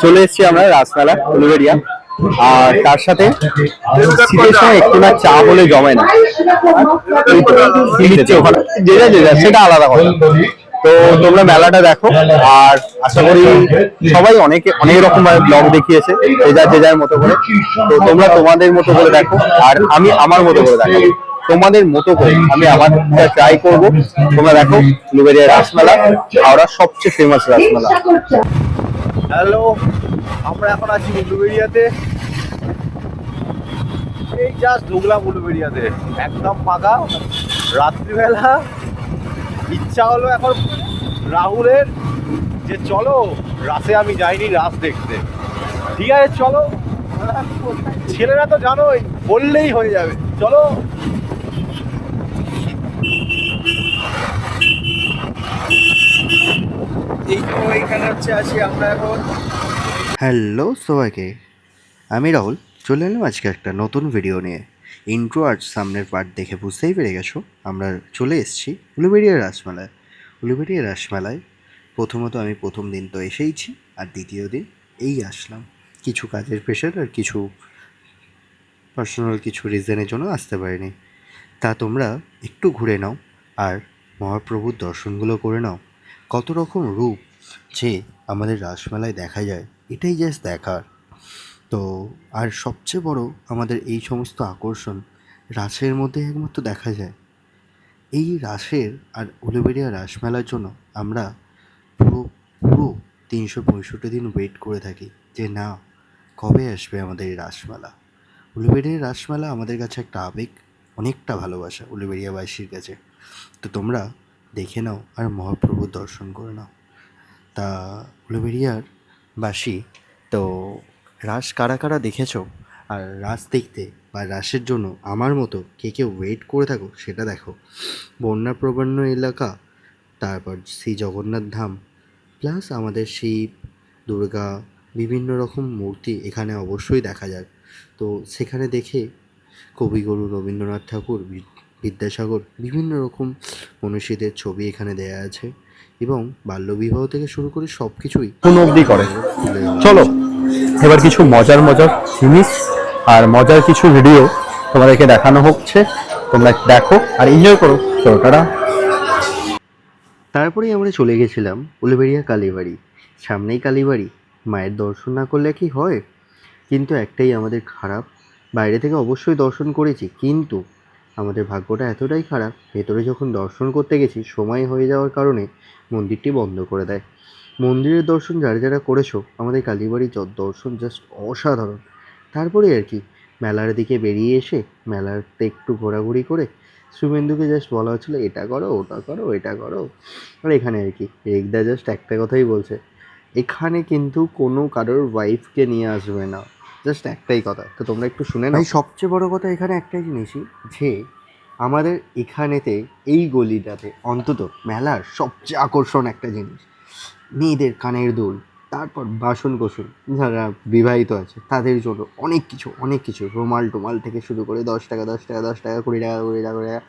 চলে এসেছি আমরা রাসমেলা উলুবেড়িয়া। আর তার সাথে শীতের সময় একটু না চা হলে জমে না। ওই তো, ওখানে। যে যা যে যা, সেটা আলাদা কথা। তো তোমরা মেলাটা দেখো। আর আশা করি সবাই অনেকে অনেক রকম ভাবে ব্লগ দেখিয়েছে, যে যার যে যার মতো করে। তো তোমরা তোমাদের মতো করে দেখো, আর আমি আমার মতো করে দেখো তোমাদের মতো করে আমি আমার ট্রাই করব। তোমরা দেখো উলুবেড়িয়া রাসমেলা, হাওড়ার সবচেয়ে ফেমাস রাসমেলা। হ্যালো, আমরা এখন আছি উলুবেড়িয়াতে এই জাস্ট ঢুকলাম উলুবেড়িয়াতে একদম ফাঁকা। রাত্রিবেলা ইচ্ছা হলো এখন রাহুলের যে চলো রাসে আমি যাইনি রাস দেখতে। ঠিক আছে, চলো। ছেলেরা তো জানোই, বললেই হয়ে যাবে। চলো। এই তো হচ্ছে আছি আমরা এখন। হ্যালো সবাইকে, আমি রাহুল। চলে এলাম আজকে একটা নতুন ভিডিও নিয়ে। ইন্ট্রো আর সামনের পার্ট দেখে বুঝতেই পেরে গেছো, আমরা চলে এসেছি উলুবেড়িয়া রাসমেলায়। উলুবেড়িয়া রাসমেলায় প্রথমত আমি প্রথম দিন তো এসেইছি, আর দ্বিতীয় দিন এই আসলাম। কিছু কাজের প্রেশার আর কিছু পার্সোনাল কিছু রিজনের জন্য আসতে পারিনি। তা তোমরা একটু ঘুরে নাও, আর মহাপ্রভুর দর্শনগুলো করে নাও। কত রকম রূপ যে আমাদের রাসমেলায় দেখা যায়, এটাই জাস্ট দেখার। তো আর সবচেয়ে বড় আমাদের এই সমস্ত আকর্ষণ রাসের মধ্যে একমাত্র দেখা যায়। এই রাসের আর উলুবেড়িয়া রাসমেলার জন্য আমরা পুরো পুরো তিনশো পঁয়ষট্টি দিন ওয়েট করে থাকি যে না, কবে আসবে আমাদের এই রাসমেলা উলুবেড়িয়া রাসমেলা আমাদের কাছে একটা আবেগ, অনেকটা ভালোবাসা উলুবেড়িয়াবাসীর কাছে। তো তোমরা দেখে নাও আর মহাপ্রভুর দর্শন করে নাও। তা উলুবেড়িয়ার বাসী, তো রাস কারা কারা দেখেছ? আর রাস দেখতে বা রাসের জন্য আমার মতো কে কে ওয়েট করে থাকো সেটা দেখো। বন্যাপ্রবণ এলাকা তারপর শ্রী জগন্নাথ ধাম প্লাস আমাদের শিব দুর্গা বিভিন্ন রকম মূর্তি এখানে অবশ্যই দেখা যায়। তো সেখানে দেখে কবিগুরু রবীন্দ্রনাথ ঠাকুর বিদ্যাসাগর বিভিন্ন রকম মনীষীদের ছবি এখানে দেয়া আছে এবং বাল্যবিবাহ থেকে শুরু করে সব কিছুই করে। চলো। এবার কিছু মজার মজার জিনিস আর মজার কিছু ভিডিও তোমাদেরকে দেখানো হচ্ছে। তোমরা দেখো আর এনজয় করো। চলো তারপরেই আমরা চলে গেছিলাম উলুবেড়িয়া কালীবাড়ি। সামনেই কালীবাড়ি। মায়ের দর্শন না করলে কি হয়? কিন্তু একটাই আমাদের খারাপ। বাইরে থেকে অবশ্যই দর্শন করেছি, কিন্তু আমাদের ভাগ্যটা এতটাই খারাপ। ভেতরে যখন দর্শন করতে গেছি, সময় হয়ে যাওয়ার কারণে মন্দিরটি বন্ধ করে দেয়। মন্দিরের দর্শন যারা যারা করেছ, আমাদের কালীবাড়ির য- দর্শন জাস্ট অসাধারণ। তারপরে আর কি, মেলার দিকে বেরিয়ে এসে, মেলাতে একটু ঘোরাঘুরি করে, শুভেন্দুকে জাস্ট বলা হচ্ছিল, এটা করো, ওটা করো, এটা করো। আর এখানে আর কি, রেগদা জাস্ট একটা কথাই বলছে, এখানে কিন্তু কোনো কারোর ওয়াইফকে নিয়ে আসবে না। জাস্ট একটাই কথা, তো তোমরা একটু শুনে নাও। সবচেয়ে বড় কথা এখানে একটাই জিনিসই, যে আমাদের এখানেতে এই গলিটাতে অন্তত মেলার সবচেয়ে আকর্ষণ একটা জিনিস। মেয়েদের কানের দুল, তারপর বাসন কোসন যারা বিবাহিত আছে, তাদের জন্য অনেক কিছু অনেক কিছু। রুমাল টোমাল থেকে শুরু করে দশ টাকা দশ টাকা দশ টাকা, কুড়ি টাকা কুড়ি টাকা কুড়ি টাকা।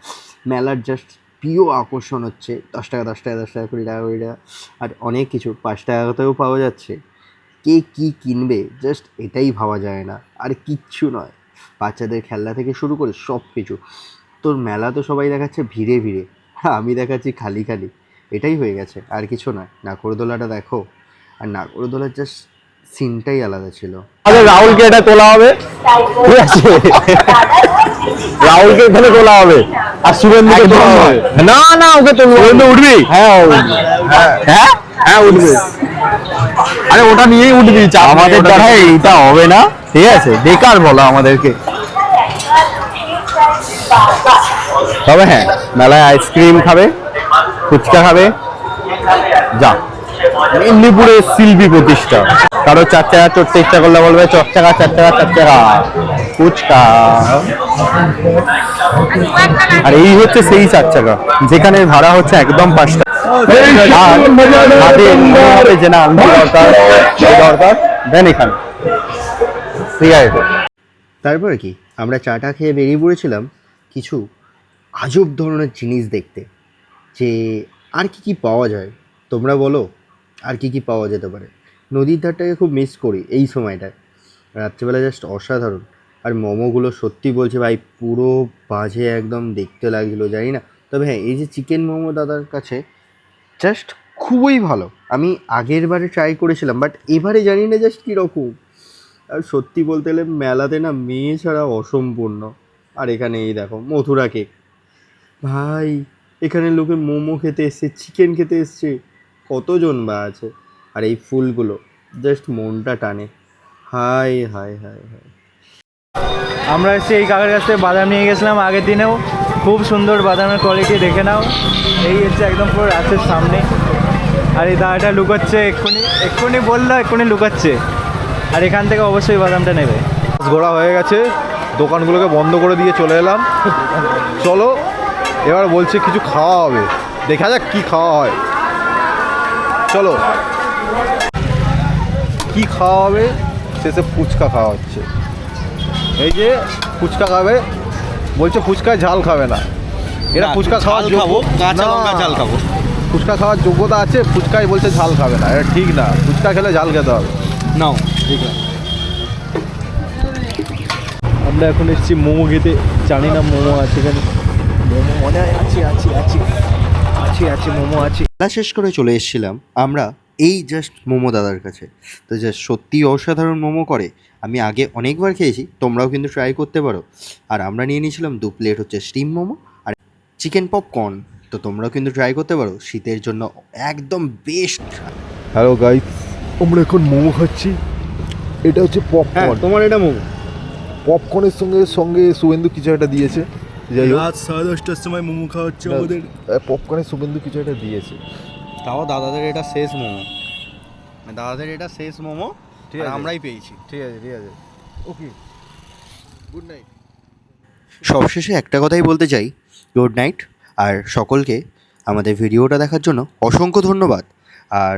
মেলার জাস্ট প্রিয় আকর্ষণ হচ্ছে, দশ টাকা দশ টাকা দশ টাকা, কুড়ি টাকা কুড়ি টাকা। আর অনেক কিছু, পাঁচ টাকাতেও পাওয়া যাচ্ছে। কে কি কিনবে? জাস্ট এটাই ভাবা যায় না। আর কিচ্ছু নয়। বাচ্চাদের খেলনা থেকে শুরু করে সব কিছু তোর মেলা তো সবাই দেখাচ্ছে ভিড়ে ভিড়ে। আমি দেখাচ্ছি খালি খালি। এটাই হয়ে গেছে আর কিছু নয়। নাগরদোলাটা দেখো আর নাগরদোলার জাস্ট সিনটাই আলাদা ছিল। আমাদের রাহুলকে এটা তোলা হবে? ঠিক আছে। রাহুলকে এখানে তোলা হবে আর শুভেন্দুকে তোলা হবে। না না ওকে তুলবো শুভেন্দু উঠবি? হ্যাঁ হ্যাঁ। হ্যাঁ? উঠবে। আরে ওটা নিয়েই উঠবি আমাদের দ্বারা এইটা হবে না? ঠিক আছে বেকার বলো আমাদেরকে। তবে হ্যাঁ মেলায় আইসক্রিম খাবে। ফুচকা খাবে। যা। মেদিনীপুরে শিল্পী প্রতিষ্ঠা। কারও চার টাকা চড়তে ইচ্ছা করলে বলবে চার টাকা চার টাকা চার টাকা ফুচকা। আর এই হচ্ছে সেই চার চাকা যেখানে ভাড়া হচ্ছে একদম পাঁচ দেন এখানে। তারপরে কি? আমরা চাটা খেয়ে বেরিয়ে পড়েছিলাম কিছু আজব ধরনের জিনিস দেখতে। যে আর কি কি পাওয়া যায়, তোমরা বলো, আর কি কি পাওয়া যেতে পারে। নদীর ধারটাকে খুব মিস করি এই সময়টায়। রাত্রিবেলা জাস্ট অসাধারণ। আর মোমোগুলো সত্যি বলছে ভাই, পুরো বাজে একদম দেখতে লাগছিল, জানি না। তবে হ্যাঁ এই যে চিকেন মোমো দাদার কাছে জাস্ট খুবই ভালো। আমি আগের বারে ট্রাই করেছিলাম বাট এবারে জানি না জাস্ট কীরকম। আর সত্যি বলতে গেলে মেলাতে না মেয়ে ছাড়া অসম্পূর্ণ। আর এখানে এই দেখো, মথুরা কেক ভাই এখানে লোকে মোমো খেতে এসছে চিকেন খেতে এসছে। কতজন বা আছে? আর এই ফুলগুলো জাস্ট মনটা টানে। Hi hi hi hi. আমরা এসে এই কাকার কাছ থেকে বাদাম নিয়ে গেছিলাম আগের দিনেও। খুব সুন্দর বাদামের কোয়ালিটি দেখে নাও। এই হচ্ছে একদম পুরো রাতের সামনে। আর এই দাঁড়াটা লুকাচ্ছে এক্ষুনি এক্ষুনি বলল এক্ষুনি লুকাচ্ছে। আর এখান থেকে অবশ্যই বাদামটা নেবে। ঘোরা হয়ে গেছে দোকানগুলোকে বন্ধ করে দিয়ে চলে এলাম। চলো এবার বলছে কিছু খাওয়া হবে। দেখা যাক কি খাওয়া হয়। চলো। কি খাওয়া হবে? শেষে ফুচকা খাওয়া হচ্ছে। এই যে ফুচকা খাবে। বলছে ফুচকায় ঝাল খাবে না। এরা ফুচকা খাওয়ার যোগ্য না। ফুচকা খাওয়ার যোগ্যতা আছে ফুচকাই বলছে ঝাল খাবে না। এটা ঠিক না। ফুচকা খেলে ঝাল খেতে হবে। নাও ঠিক আছে আমরা এখন এসেছি মোমো খেতে। জানি না মোমো আছে এখানে মোমো মনে হয় আছে আছে আছে আছে আছে মোমো আছে। খেলা শেষ করে চলে এসেছিলাম আমরা এই জাস্ট মোমো দাদার কাছে। তো জাস্ট সত্যি অসাধারণ মোমো করে। আমি আগে অনেকবার খেয়েছি তোমরাও কিন্তু ট্রাই করতে পারো। আর আমরা নিয়ে নিয়েছিলাম দু প্লেট হচ্ছে স্টিম মোমো আর চিকেন পপকর্ন তো তোমরাও কিন্তু ট্রাই করতে পারো শীতের জন্য একদম বেস্ট হ্যালো গাইস আমরা এখন মোমো খাচ্ছি। এটা হচ্ছে হ্যাঁ পপকর্ন তোমার এটা মোমো। পপকর্নের সঙ্গে সঙ্গে শুভেন্দু কিছু একটা দিয়েছে। যাই হোক। রাত সাড়ে দশটার সময় মোমো খাওয়া হচ্ছে পপকর্নের শুভেন্দু কিছু একটা দিয়েছে। তাও দাদাদের এটা শেষ মোমো। দাদাদের এটা শেষ মোমো ঠিক আছে। আমরাই পেয়েছি। ঠিক আছে ঠিক আছে। ওকে গুড নাইট সবশেষে একটা কথাই বলতে চাই গুড নাইট আর সকলকে আমাদের ভিডিওটা দেখার জন্য অসংখ্য ধন্যবাদ। আর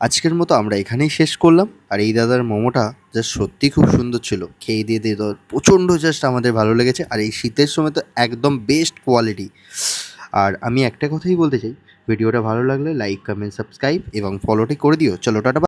আজকের মতো আমরা এখানেই শেষ করলাম। আর এই দাদার মোমোটা জাস্ট সত্যি খুব সুন্দর ছিল। খেয়ে দিয়ে দিয়ে প্রচণ্ড জাস্ট আমাদের ভালো লেগেছে। আর এই শীতের সময় তো একদম বেস্ট কোয়ালিটি আর আমি একটা কথাই বলতে চাই, ভিডিওটা ভালো লাগলে লাইক কমেন্ট সাবস্ক্রাইব এবং ফলোটি করে দিও। চলো, টাটা।